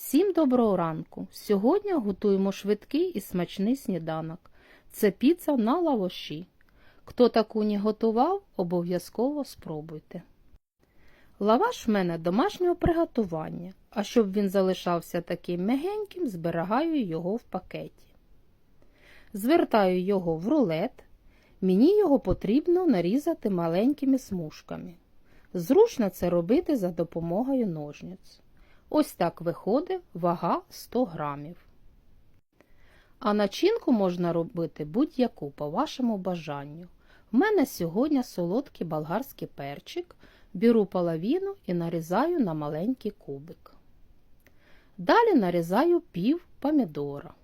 Всім доброго ранку! Сьогодні готуємо швидкий і смачний сніданок. Це піца на лавоші. Хто таку не готував, обов'язково спробуйте. Лаваш в мене домашнього приготування, а щоб він залишався таким м'ягеньким, зберігаю його в пакеті. Звертаю його в рулет. Мені його потрібно нарізати маленькими смужками. Зручно це робити за допомогою ножниць. Ось так виходить вага 100 грамів. А начинку можна робити будь-яку по вашому бажанню. В мене сьогодні солодкий болгарський перчик. Беру половину і нарізаю на маленький кубик. Далі нарізаю пів помідора.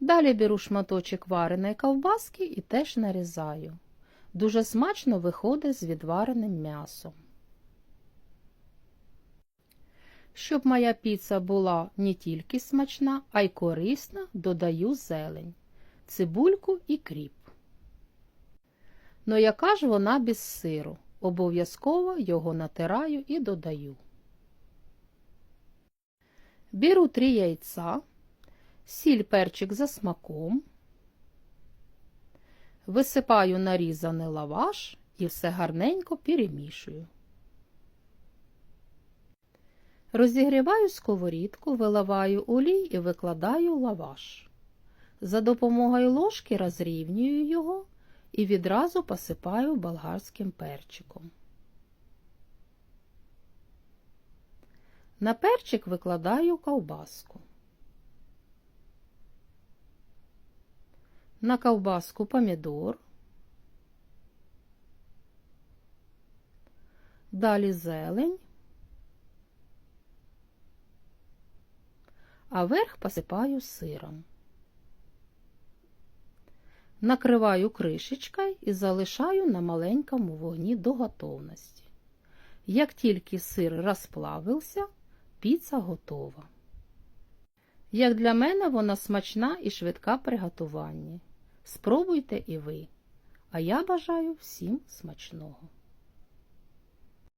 Далі беру шматочок вареної ковбаски і теж нарізаю. Дуже смачно виходить з відвареним м'ясом. Щоб моя піца була не тільки смачна, а й корисна, додаю зелень, цибульку і кріп. Ну яка ж вона без сиру? Обов'язково його натираю і додаю. Беру три яйця, сіль перчик за смаком. Висипаю нарізаний лаваш і все гарненько перемішую. Розігріваю сковорідку, виливаю олій і викладаю лаваш. За допомогою ложки розрівнюю його і відразу посипаю болгарським перчиком. На перчик викладаю ковбаску. На ковбаску помідор, далі зелень, а верх посипаю сиром. Накриваю кришечкою і залишаю на маленькому вогні до готовності. Як тільки сир розплавився, піца готова. Як для мене, вона смачна і швидка при готуванні. Спробуйте і ви. А я бажаю всім смачного.